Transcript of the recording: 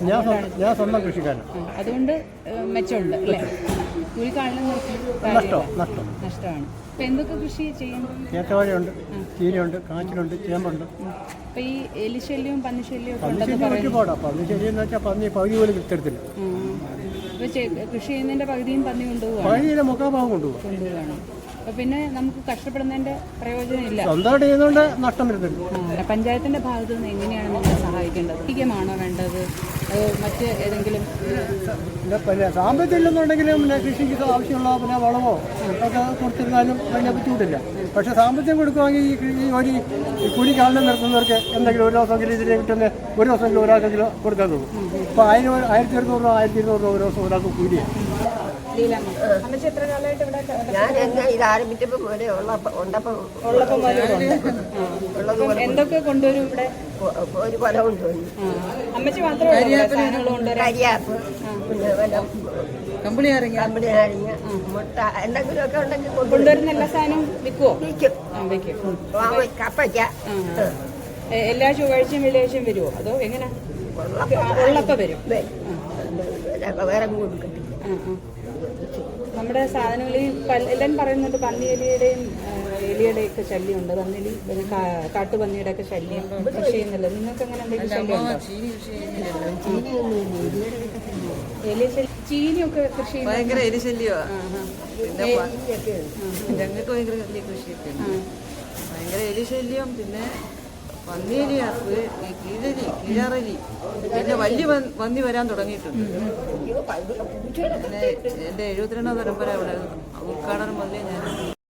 ഞാൻ ഞാൻ സ്വന്തം കൃഷിക്കാരൻ. ആ, അതുകൊണ്ട് മെച്ചമുണ്ട് അല്ലേ? കൂലിക്കാളിലും നഷ്ടം നഷ്ടം. നഷ്ടമാണ്. ഇപ്പം എന്തൊക്കെ കൃഷി ചെയ്യും ഏത്തവാഴയുണ്ട് ചീരയുണ്ട് കാച്ചിലുണ്ട് ചേമ്പുണ്ട്. ഇപ്പം ഈ എലിശല്യവും പന്നിശല്യവും പന്നിശല്യം ഒരുപാടാണ് ഒരുപാടാ. പന്നിശല്യം എന്ന് വെച്ചാൽ പന്നി പകുതി പോലും ഇപ്പം കൃഷി ചെയ്യുന്നതിന്റെ പകുതിയും പന്നി കൊണ്ടുപോകും പകുതിയിലെ മുക്കാഭാഗം കൊണ്ടുപോകും കൊണ്ടുപോവാണ്. അപ്പം പിന്നെ നമുക്ക് കഷ്ടപ്പെടുന്നതിന്റെ പ്രയോജനം ഇല്ല. സ്വന്തമായിട്ട് ചെയ്യുന്നതുകൊണ്ട് നഷ്ടം വരുന്നുണ്ട് പഞ്ചായത്തിന്റെ ഭാഗത്ത് നിന്ന് എങ്ങനെയാണ് നിങ്ങളെ സഹായിക്കേണ്ടത്? വേണ്ടത്? മറ്റ് ഏതെങ്കിലും പിന്നെ പിന്നെ സാമ്പത്തികം ഇല്ലെന്നുണ്ടെങ്കിലും പിന്നെ കൃഷിക്ക് ആവശ്യമുള്ള പിന്നെ വളമോ ഒക്കെ കൊടുത്തിരുന്നാലും വലിയ ബുദ്ധിമുട്ടില്ല. പക്ഷേ സാമ്പത്തികം കൊടുക്കുവാണെങ്കിൽ ഈ കൃഷി ഈ ഒരു ഈ കുഴി കാണുന്ന നിർത്തുന്നവർക്ക് എന്തെങ്കിലും ഒരു ദിവസമെങ്കിലും ഇതിനെ കിട്ടുന്ന ഒരു ദിവസമെങ്കിലും ഒരാൾക്കെങ്കിലും കൊടുക്കാൻ തോന്നും. ഇപ്പോൾ ആയിരം ആയിരത്തി ഒരുന്നൂറ് രൂപ ആയിരത്തി ഇരുന്നൂറ് രൂപ ഒരു ദിവസം ഒരാൾക്ക് കൂലിയാണ് ഇവിടെ ഞാൻ എന്നാ ഇത് ആരംഭിച്ചപ്പോ എന്തൊക്കെ കൊണ്ടുവരും ഇവിടെ? ഒരു കൊല ഉള്ളൂ സാധനങ്ങൾ കരിയാപ്പ് പിന്നെ വല്ല കമ്പിളി ഇറങ്ങി കമ്പനി നാരങ്ങ മുട്ട എന്തെങ്കിലുമൊക്കെ ഉണ്ടെങ്കിൽ കൊണ്ടുവരും. കൊണ്ടുവരുന്ന എല്ലാ സാധനവും വിൽക്കുമോ വിൽക്കും. ആ വയ്ക്കും മാവ് കപ്പയ്ക്ക. എല്ലാ ചൊവ്വാഴ്ചയും വെള്ളിയാഴ്ചയും വരുമോ അതോ എങ്ങനെ? ഉള്ളപ്പ വരും. വേറെ കൊടുക്കത്തില്ല. ആ, ആ. നമ്മുടെ സാധനങ്ങളിൽ ഈ എല്ലാവരും പറയുന്നുണ്ട് പന്നി എലിയുടെയും ആ, എലിയുടെയും ഒക്കെ ശല്യമുണ്ട്. പന്നിലി പിന്നെ കാട്ടുപന്നിയുടെ ഒക്കെ ശല്യം. കൃഷി ചെയ്യുന്നില്ല? നിങ്ങൾക്ക് അങ്ങനെ എന്തെങ്കിലും ശല്യം ചീനിയൊക്കെ കൃഷി ഭയങ്കര എലിശല്യമാ. പിന്നെ ഞങ്ങൾക്ക് ഭയങ്കര വലിയ കൃഷിയൊക്കെ ഭയങ്കര എലിശല്യം പിന്നെ പന്നിയെലിയാപ്പ് ഈ കീഴലി കീഴാറലി പിന്നെ വലിയ പന്നി- പന്നി വരാൻ തുടങ്ങിയിട്ടുണ്ട്. പിന്നെ എന്റെ എഴുപത്തിരണ്ടാം പരമ്പര അവിടെ ഉദ്ഘാടനം വന്നേ ഞാൻ.